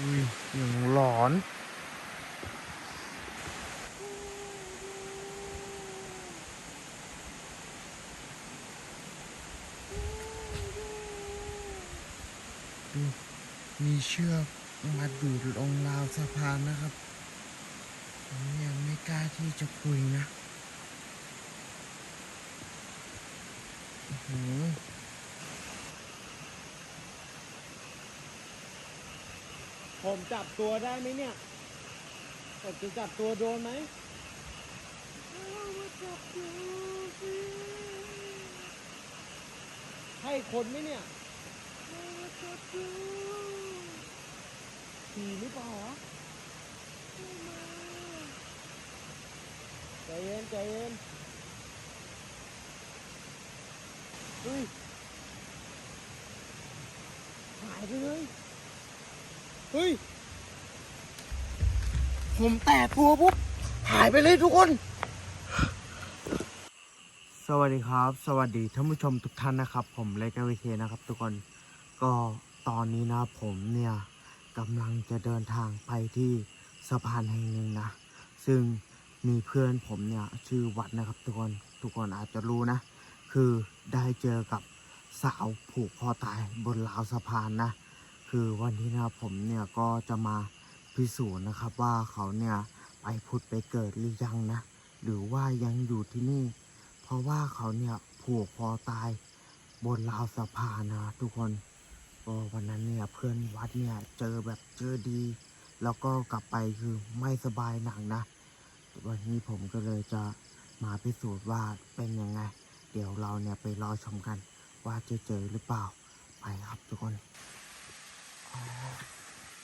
อุ้ยอย่างหลอนดูมีเชือกมัดอยู่ตรงราวสะพานนะครับผมยังไม่กล้าที่จะคุยนะ อื้อหือ ผมจับตัวได้ไหมเนี่ยผมจะจับตัวโดนไหมให้คนไหมเนี่ยผีหรือเปล่าใจเย็นใจเย็นเฮ้ยหายไปเลย เฮ้ย ผมแตะตัวปุ๊บ หายไปเลยทุกคน สวัสดีครับ สวัสดีท่านผู้ชมทุกท่านนะครับ ผมเลกวิเคนะครับทุกคน ก็ตอนนี้นะผมเนี่ยกำลังจะเดินทางไปที่สะพานแห่งหนึ่งนะ ซึ่งมีเพื่อนผมเนี่ยชื่อวัดนะครับ ทุกคน ทุกคนอาจจะรู้นะ คือได้เจอกับสาวผูกคอตายบนราวสะพานนะ คือวันนี้นะครับผมเนี่ยก็จะมาพิสูจน์นะครับว่าเขาเนี่ยไปผุดไปเกิดหรือยังนะ หรือว่ายังอยู่ที่นี่ เพราะว่าเขาเนี่ยผูกคอตายบนราวสะพานนะทุกคนก็วันนั้นเนี่ยเพื่อนวัดเนี่ยเจอแบบเจอดี แล้วก็กลับไปคือไม่สบายหนักนะ วันนี้ผมก็เลยจะมาพิสูจน์ว่าเป็นยังไง เดี๋ยวเราเนี่ยไปรอชมกันว่าจะเจอหรือเปล่าไปครับทุกคน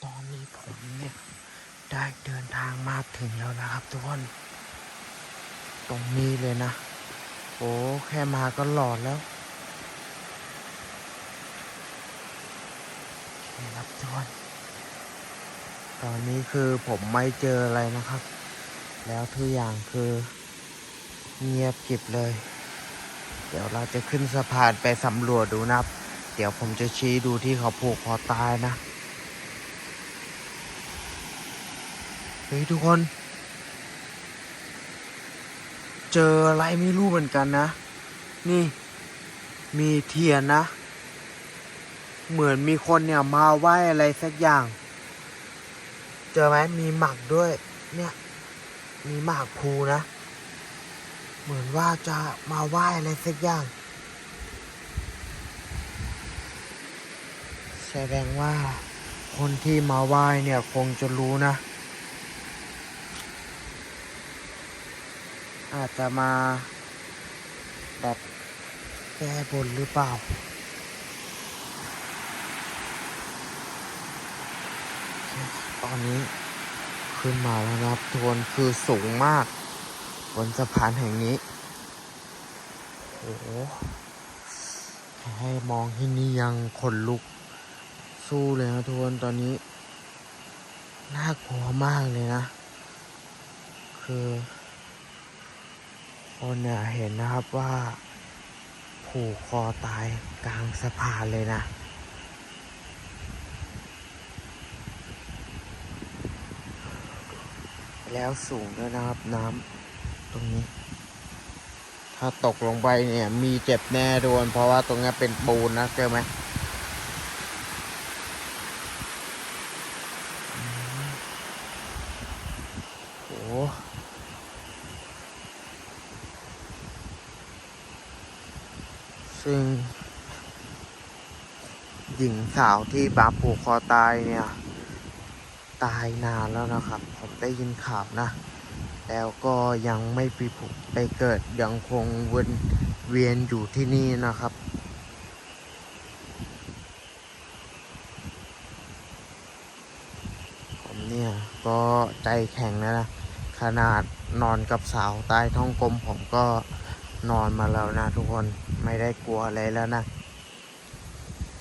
ตอนนี้ผมเนี่ยได้เดินทางมาถึงแล้วนะครับทุกคน ตรงนี้เลยนะ โอ้แค่มาก็หลอนแล้วโอเครับทุกคนตอนนี้คือผมไม่เจออะไรนะครับ แล้วทุกอย่างคือเงียบกริบเลย เดี๋ยวเราจะขึ้นสะพานไปสำรวจดูนะครับ เดี๋ยวผมจะชี้ดูที่เขาผูกคอตายนะ เฮ้ยทุกคน เจออะไรไม่รู้เหมือนกันนะ นี่ มีเทียนนะ เหมือนมีคนเนี่ยมาไหว้อะไรสักอย่าง เจอไหมมีหมักด้วย เนี่ย มีหมากภูนะ เหมือนว่าจะมาไหว้อะไรสักอย่าง แสดงว่าคนที่มาไหว้เนี่ยคงจะรู้นะ อาจจะมาแบบแก้บนหรือเปล่า ตอนนี้ขึ้นมาแล้วนะครับทุกคนคือสูงมาก บนสะพานแห่งนี้ โอ้โหให้มองที่นี่ยังขนลุก สู้เลยนะทุกคนตอนนี้ น่ากลัวมากเลยนะ คือ คนเนี่ยเห็นนะครับว่า ผูกคอตายกลางสะพานเลยนะแล้วสูงด้วยนะครับน้ำตรงนี้ ถ้าตกลงไปเนี่ย มีเจ็บแน่โดนเพราะว่าตรงนี้เป็นปูนนะเจอไหม โอ้ซึ่ง หญิง สาวที่บาผูกคอตายเนี่ย ตายนานแล้วนะครับ ผมได้ยินข่าวนะ แล้วก็ยังไม่ไปผุไปเกิดยังคงวนเวียนอยู่ที่นี่นะครับผมเนี่ยก็ใจแข็งแล้วนะ ขนาดนอนกับสาวใต้ท้องกลมผมก็นอนมาแล้วนะทุกคนไม่ได้กลัวอะไรแล้วนะ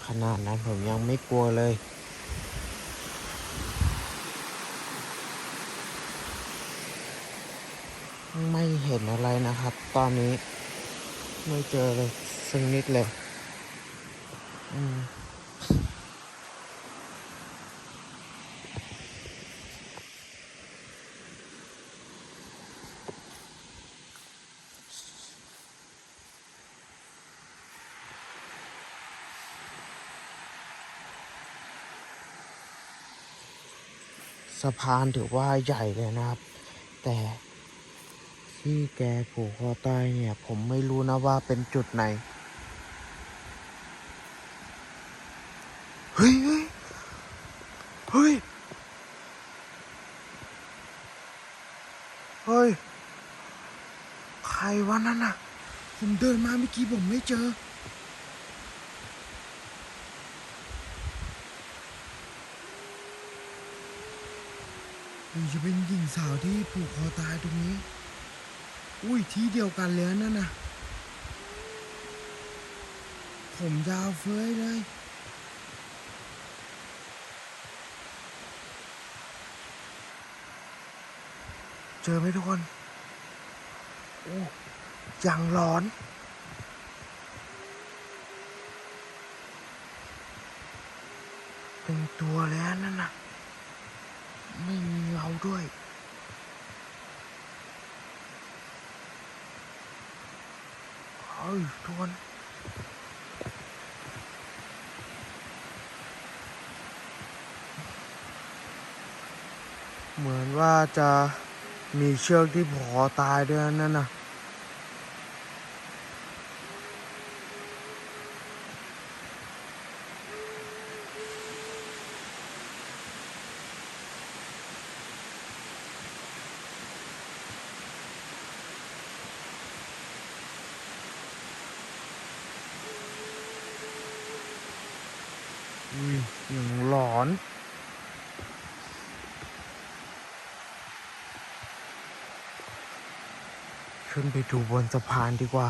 ขนาดนั้นผมยังไม่กลัวเลย ไม่เห็นอะไรนะครับ ตอนนี้ไม่เจอเลยสักนิดเลย อืมะพานถือว่าใหญ่เลยนะครับ แต่ที่แกผูกคอตายเนี่ย ผมไม่รู้นะว่าเป็นจุดไหน เฮ้ยเฮ้ยเฮ้ยเฮ้ยใครวะนั่นน่ะ ผมเดินมาเมื่อกี้ผมไม่เจอ มันจะเป็นหญิงสาวที่ผูกคอตายตรงนี้ อุ้ยที่เดียวกันเลยนั่นนะผมยาวเฟ้ยเลย เจอไหมทุกคน โอ้ยังร้อนเป็นตัวแล้วนั่นน่ะ ไม่มีเงาด้วย เฮ้ยทุกคนเหมือนว่าจะมีเชือกที่ผอตายด้วยนั่นน่ะ อุ้ย อนขึ้นไปดูบนสะพานดีกว่า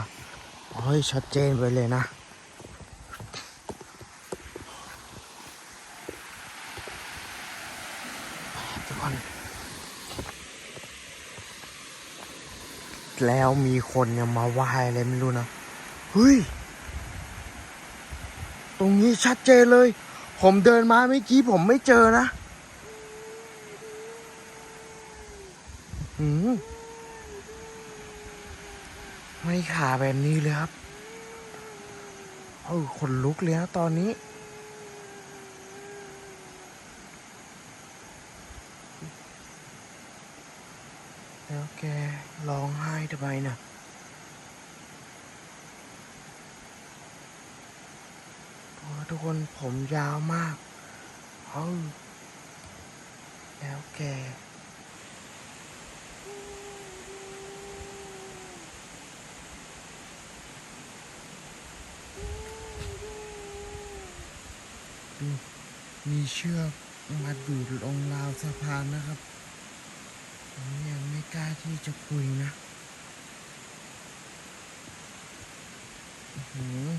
เอาให้ชัดเจนไปเลยนะ แล้วมีคนเนี่ยมาไหว้อะไรไม่รู้นะ เฮ้ย ตรงนี้ชัดเจนเลย ผมเดินมาเมื่อกี้ผมไม่เจอนะหืมไม่ขาแบบนี้เลยครับเออขนลุกเลยนะตอนนี้ แล้วแกร้องไห้ทำไมนะโทุกคนผมยาวมากเอาแล้วแกดูมีเชือกมัดอยู่ตรงราวสะพานนะครับ ผมยังไม่กล้าที่จะคุยนะ อื้อ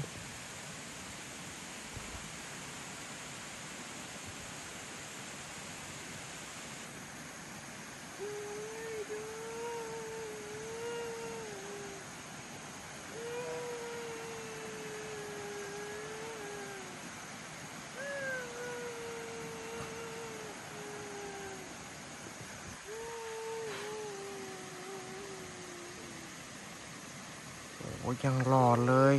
อโอ้ยังหลอเลย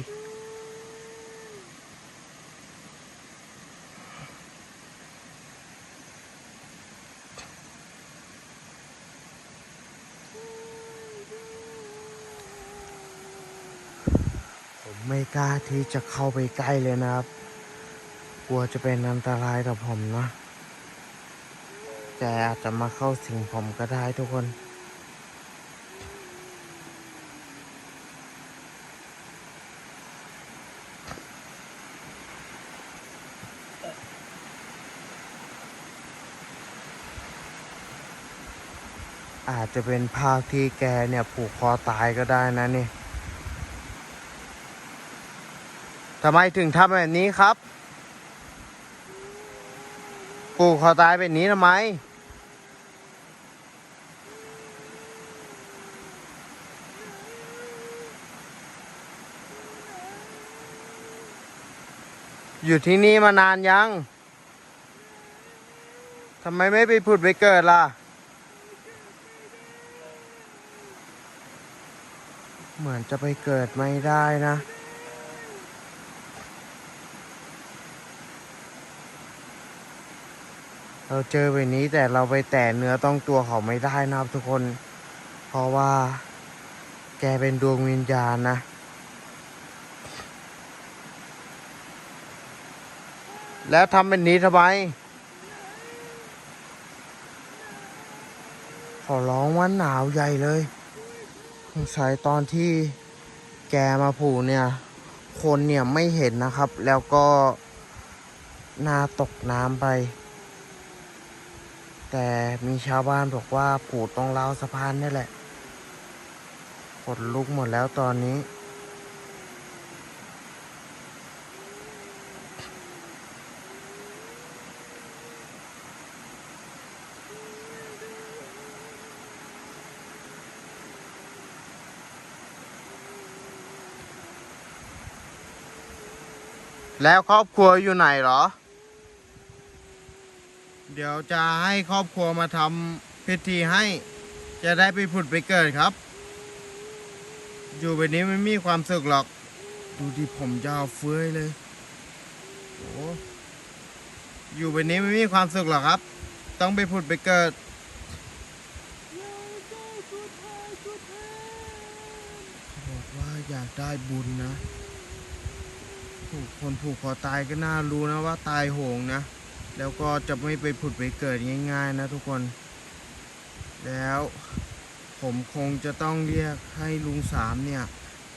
ผมไม่กล้าที่จะเข้าไปใกล้เลยนะครับ กลัวจะเป็นอันตรายต่อผมนะ แต่อาจจะมาเข้าสิงผมก็ได้ทุกคน อาจจะเป็นภาพที่แกเนี่ยผูกคอตายก็ได้นะนี่ทำไมถึงทำแบบนี้ครับ ผูกคอตายแบบนี้ทำไม อยู่ที่นี่มานานยังทำไมไม่ไปผุดไปเกิดล่ะ เหมือนจะไปเกิดไม่ได้นะ เราเจอแบบนี้แต่เราไปแตะเนื้อต้องตัวเขาไม่ได้นะครับทุกคน เพราะว่า แกเป็นดวงวิญญาณนะ แล้วทำเป็นนี้ทำไมขอร้องว่าหนาวใหญ่เลย สายตอนที่แกมาผูเนี่ย คนเนี่ยไม่เห็นนะครับ แล้วก็นาตกน้ำไป แต่มีชาวบ้านบอกว่าผูตรงราวสะพานนี่แหละขนลุกหมดแล้วตอนนี้ แล้วครอบครัวอยู่ไหนเหรอ เดี๋ยวจะให้ครอบครัวมาทำพิธีให้ จะได้ไปผุดไปเกิดครับ อยู่แบบนี้ไม่มีความสุขหรอก ดูดิผมยาวเฟ้ยเลยโอ้อยู่แบบนี้ไม่มีความสุขหรอกครับ ต้องไปผุดไปเกิดบอกว่าอยากได้บุญนะ ผูกคนผูกคอตายก็น่ารู้นะว่าตายโหงนะ แล้วก็จะไม่ไปผุดไปเกิดง่ายๆนะทุกคน แล้วผมคงจะต้องเรียกให้ลุงสามเนี่ย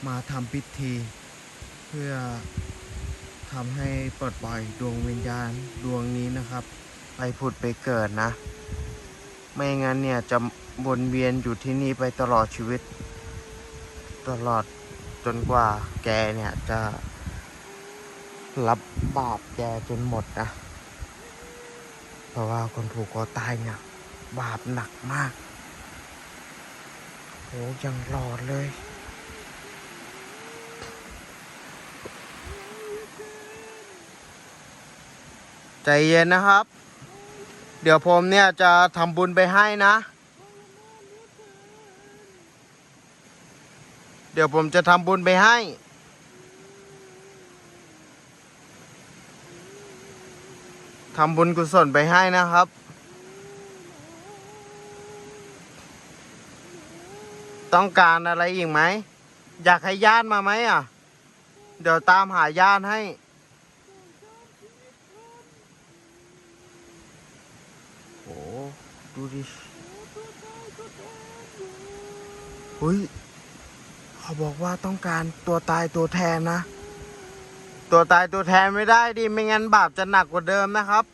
มาทำพิธี เพื่อทำให้ปลดปล่อยดวงวิญญาณดวงนี้นะครับ ไปผุดไปเกิดนะ ไม่งั้นเนี่ยจะวนเวียนอยู่ที่นี่ไปตลอดชีวิต ตลอดจนกว่าแกเนี่ยจะ รับบาปแกจนหมดนะ เพราะว่าคนผูกคอตายเนี่ย บาปหนักมากโหยังหลอดเลย ใจเย็นนะครับ เดี๋ยวผมเนี่ยจะทำบุญไปให้นะ เดี๋ยวผมจะทำบุญไปให้ ทำบุญกุศลไปให้นะครับ ต้องการอะไรอีกไหม อยากให้ญาติมาไหมอะ เดี๋ยวตามหาญาติให้ โอ้ดูดิเฮ้ยเขาบอกว่าต้องการตัวตายตัวแทนนะ ตัวตายตัวแทนไม่ได้ดิ ไม่งั้นบาปจะหนักกว่าเดิมนะครับ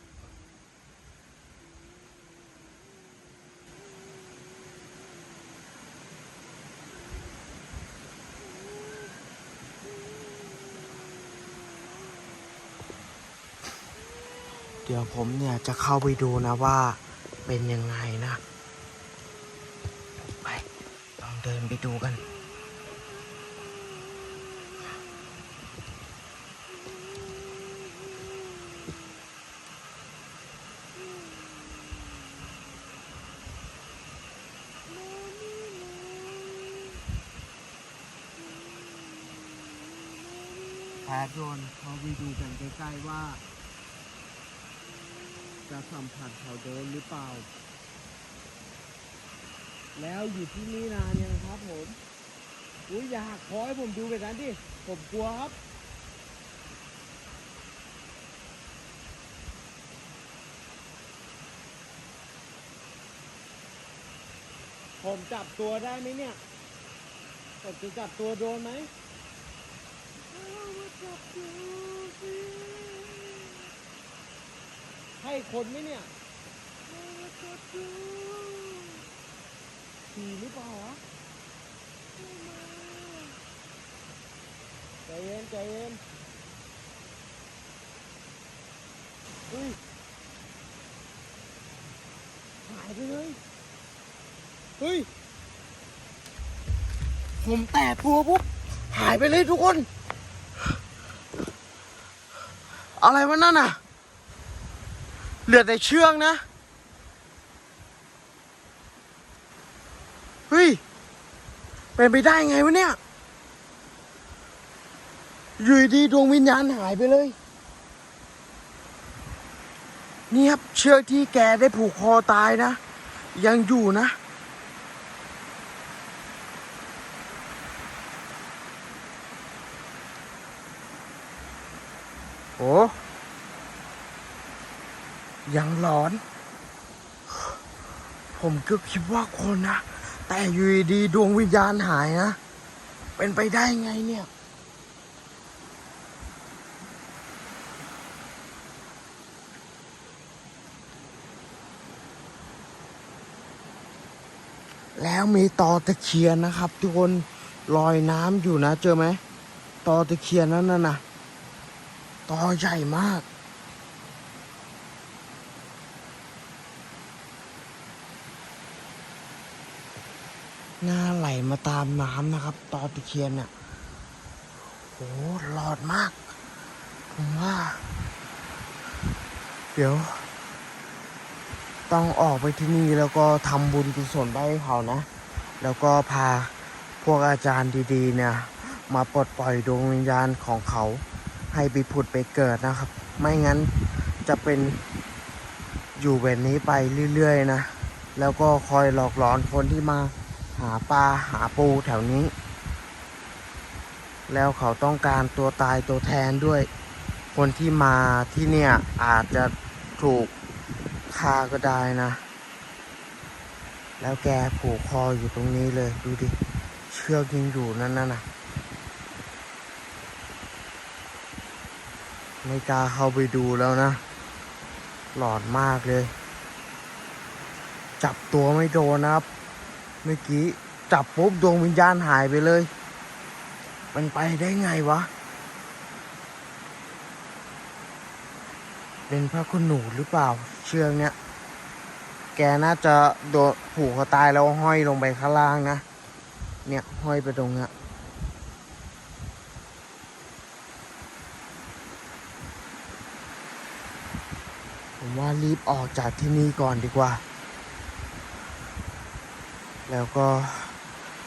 เดี๋ยวผมเนี่ยจะเข้าไปดูนะว่าเป็นยังไงนะ ไป ลองเดินไปดูกันแพทย์โดนเขาไปดูกันใกล้ๆว่า จะสัมผัสเขาเดินหรือเปล่า แล้วอยู่ที่นี่นานยังครับผมอุ้ยอยากขอให้ผมดูแบบนั้นดิผมกลัวครับผมจับตัวได้ไหมเนี่ย ผมจะจับตัวโดนไหมให้คนไหมเนี่ยผีหรือเปล่าวะใจเย็นใจเย็นอุ้ยหายไปเลยเฮ้ย ผมแตะตัวปุ๊บ หายไปเลยทุกคน อะไรวะนั่นน่ะ เหลือแต่เชือกนะ เฮ้ย เป็นไปได้ไงวะเนี่ย อยู่ดีดวงวิญญาณหายไปเลย นี่ครับเชือกที่แกได้ผูกคอตายนะ ยังอยู่นะโอ้ ยังหลอน ผมก็คิดว่าคนนะ แต่อยู่ดีดวงวิญญาณหายนะ เป็นไปได้ไงเนี่ย แล้วมีตอตะเคียนนะครับ ทุกคนลอยน้ำอยู่นะ เจอไหมตอตะเคียนนั้นน่ะนะตอใหญ่มาก หน้าไหลมาตามน้ำนะครับ ตอตะเคียนเนี่ยโหหลอดมาก ผมว่า เดี๋ยว ต้องออกไปที่นี่แล้วก็ทำบุญกุศลไปให้เขานะ แล้วก็พาพวกอาจารย์ดีๆ เนี่ย มาปลดปล่อยดวงวิญญาณของเขา ให้ไปผุดไปเกิดนะครับ ไม่งั้นจะเป็นอยู่แบบนี้ไปเรื่อยๆนะ แล้วก็คอยหลอกหลอนคนที่มา หาปลาหาปูแถวนี้ แล้วเขาต้องการตัวตายตัวแทนด้วย คนที่มาที่เนี่ยอาจจะถูกคาก็ได้นะ แล้วแกผูกคออยู่ตรงนี้เลยดูดิ เชือกยังอยู่นั่นน่ะนะไม่กล้าเข้าไปดูแล้วนะ หลอนมากเลย จับตัวไม่โดนนะครับ เมื่อกี้จับปุ๊บดวงวิญญาณหายไปเลย มันไปได้ไงวะ เป็นพระคุณหนูหรือเปล่า เชือกเนี้ย แกน่าจะโดนผูกคอตายแล้วห้อยลงไปข้างล่างนะ เนี่ยห้อยไปตรงเนี้ยผมว่ารีบออกจากที่นี่ก่อนดีกว่า แล้วก็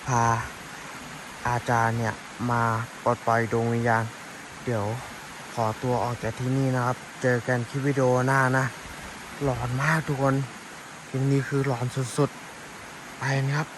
พาอาจารย์เนี่ยมาปลดปล่อยดวงวิญญาณ เดี๋ยวขอตัวออกจากที่นี่นะครับ เจอกันคลิปวิดีโอหน้านะ หลอนมากทุกคนคลิปนี้คือหลอนสุดๆ ไปนะครับ